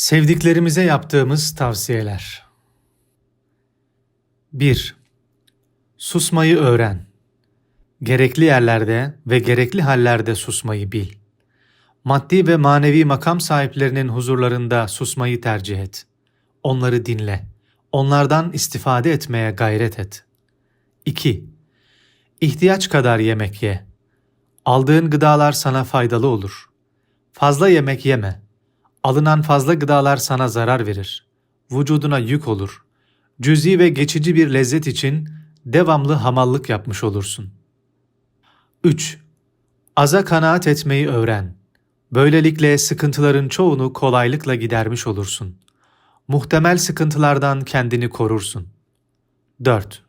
Sevdiklerimize yaptığımız tavsiyeler. 1. Susmayı öğren. Gerekli yerlerde ve gerekli hallerde susmayı bil. Maddi ve manevi makam sahiplerinin huzurlarında susmayı tercih et. Onları dinle. Onlardan istifade etmeye gayret et. 2. İhtiyaç kadar yemek ye. Aldığın gıdalar sana faydalı olur. Fazla yemek yeme. Alınan fazla gıdalar sana zarar verir. Vücuduna yük olur. Cüzi ve geçici bir lezzet için devamlı hamallık yapmış olursun. 3. Aza kanaat etmeyi öğren. Böylelikle sıkıntıların çoğunu kolaylıkla gidermiş olursun. Muhtemel sıkıntılardan kendini korursun. 4.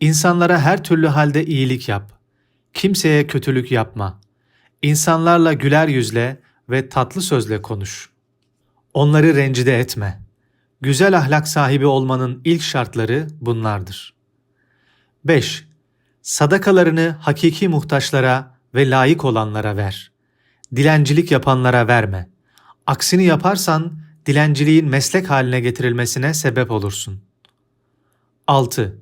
İnsanlara her türlü halde iyilik yap. Kimseye kötülük yapma. İnsanlarla güler yüzle ve tatlı sözle konuş. Onları rencide etme. Güzel ahlak sahibi olmanın ilk şartları bunlardır. 5. Sadakalarını hakiki muhtaçlara ve layık olanlara ver. Dilencilik yapanlara verme. Aksini yaparsan dilenciliğin meslek haline getirilmesine sebep olursun. 6.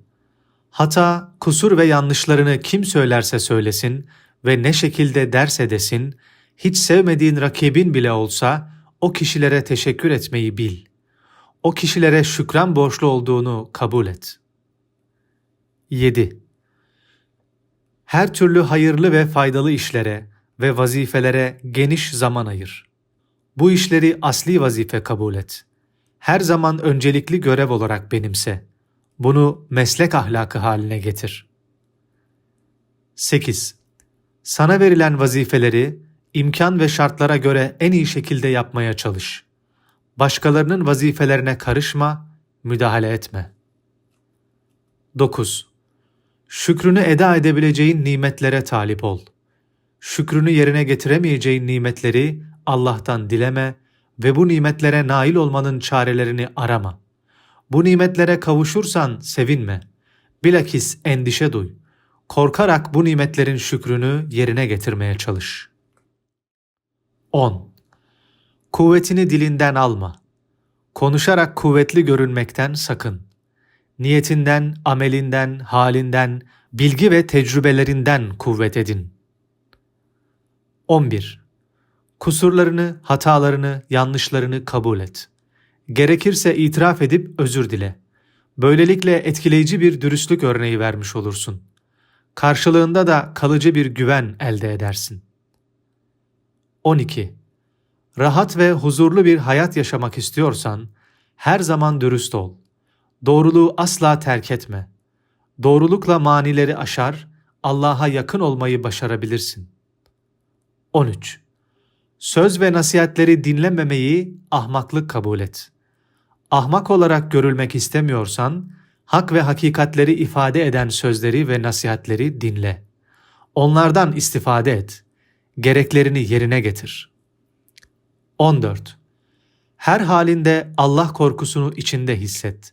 Hata, kusur ve yanlışlarını kim söylerse söylesin ve ne şekilde derse desin, hiç sevmediğin rakibin bile olsa o kişilere teşekkür etmeyi bil. O kişilere şükran borçlu olduğunu kabul et. 7. Her türlü hayırlı ve faydalı işlere ve vazifelere geniş zaman ayır. Bu işleri asli vazife kabul et. Her zaman öncelikli görev olarak benimse. Bunu meslek ahlakı haline getir. 8. Sana verilen vazifeleri imkan ve şartlara göre en iyi şekilde yapmaya çalış. Başkalarının vazifelerine karışma, müdahale etme. 9. Şükrünü eda edebileceğin nimetlere talip ol. Şükrünü yerine getiremeyeceğin nimetleri Allah'tan dileme ve bu nimetlere nail olmanın çarelerini arama. Bu nimetlere kavuşursan sevinme. Bilakis endişe duy. Korkarak bu nimetlerin şükrünü yerine getirmeye çalış. 10. Kuvvetini dilinden alma. Konuşarak kuvvetli görünmekten sakın. Niyetinden, amelinden, halinden, bilgi ve tecrübelerinden kuvvet edin. 11. Kusurlarını, hatalarını, yanlışlarını kabul et. Gerekirse itiraf edip özür dile. Böylelikle etkileyici bir dürüstlük örneği vermiş olursun. Karşılığında da kalıcı bir güven elde edersin. 12. Rahat ve huzurlu bir hayat yaşamak istiyorsan her zaman dürüst ol. Doğruluğu asla terk etme. Doğrulukla manileri aşar, Allah'a yakın olmayı başarabilirsin. 13. Söz ve nasihatleri dinlememeyi ahmaklık kabul et. Ahmak olarak görülmek istemiyorsan, hak ve hakikatleri ifade eden sözleri ve nasihatleri dinle. Onlardan istifade et. Gereklerini yerine getir. 14. Her halinde Allah korkusunu içinde hisset.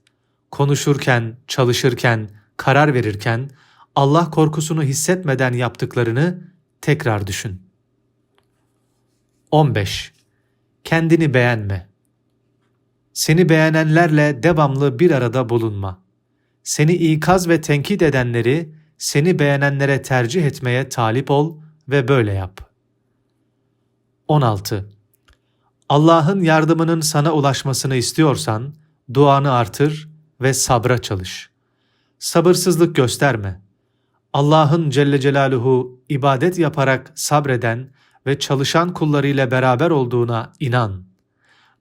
Konuşurken, çalışırken, karar verirken Allah korkusunu hissetmeden yaptıklarını tekrar düşün. 15. Kendini beğenme. Seni beğenenlerle devamlı bir arada bulunma. Seni ikaz ve tenkit edenleri seni beğenenlere tercih etmeye talip ol ve böyle yap. 16. Allah'ın yardımının sana ulaşmasını istiyorsan duanı artır ve sabra çalış. Sabırsızlık gösterme. Allah'ın Celle Celaluhu ibadet yaparak sabreden ve çalışan kullarıyla beraber olduğuna inan.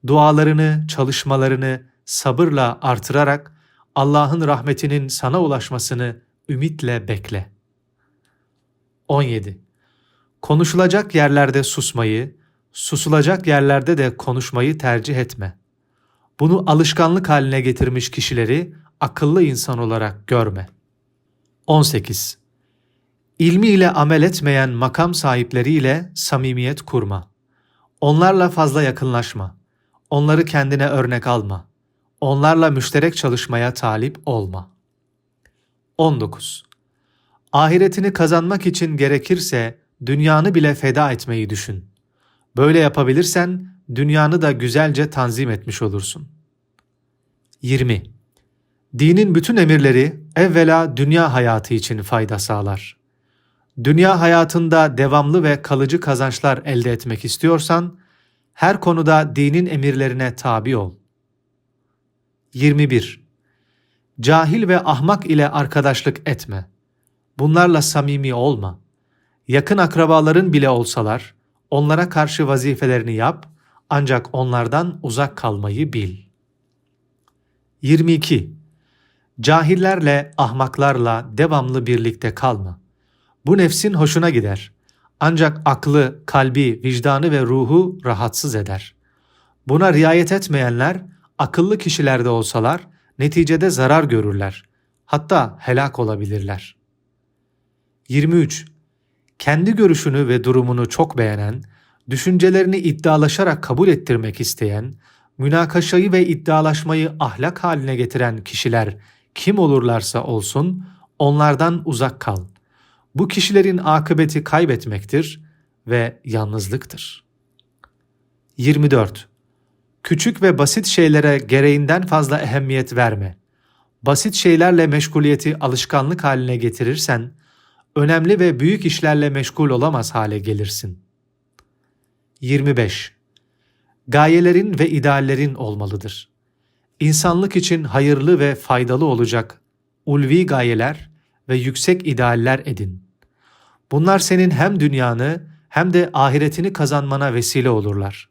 Dualarını, çalışmalarını sabırla artırarak Allah'ın rahmetinin sana ulaşmasını ümitle bekle. 17. Konuşulacak yerlerde susmayı, susulacak yerlerde de konuşmayı tercih etme. Bunu alışkanlık haline getirmiş kişileri akıllı insan olarak görme. 18. İlmiyle amel etmeyen makam sahipleriyle samimiyet kurma. Onlarla fazla yakınlaşma. Onları kendine örnek alma. Onlarla müşterek çalışmaya talip olma. 19. Ahiretini kazanmak için gerekirse dünyanı bile feda etmeyi düşün. Böyle yapabilirsen dünyanı da güzelce tanzim etmiş olursun. 20. Dinin bütün emirleri evvela dünya hayatı için fayda sağlar. Dünya hayatında devamlı ve kalıcı kazançlar elde etmek istiyorsan, her konuda dinin emirlerine tabi ol. 21. Cahil ve ahmak ile arkadaşlık etme. Bunlarla samimi olma. Yakın akrabaların bile olsalar, onlara karşı vazifelerini yap, ancak onlardan uzak kalmayı bil. 22. Cahillerle, ahmaklarla devamlı birlikte kalma. Bu nefsin hoşuna gider. Ancak aklı, kalbi, vicdanı ve ruhu rahatsız eder. Buna riayet etmeyenler, akıllı kişilerde olsalar, neticede zarar görürler. Hatta helak olabilirler. 23. Kendi görüşünü ve durumunu çok beğenen, düşüncelerini iddialaşarak kabul ettirmek isteyen, münakaşayı ve iddialaşmayı ahlak haline getiren kişiler kim olurlarsa olsun onlardan uzak kal. Bu kişilerin akıbeti kaybetmektir ve yalnızlıktır. 24. Küçük ve basit şeylere gereğinden fazla ehemmiyet verme. Basit şeylerle meşguliyeti alışkanlık haline getirirsen, önemli ve büyük işlerle meşgul olamaz hale gelirsin. 25. Gayelerin ve ideallerin olmalıdır. İnsanlık için hayırlı ve faydalı olacak ulvi gayeler ve yüksek idealler edin. Bunlar senin hem dünyanı hem de ahiretini kazanmana vesile olurlar.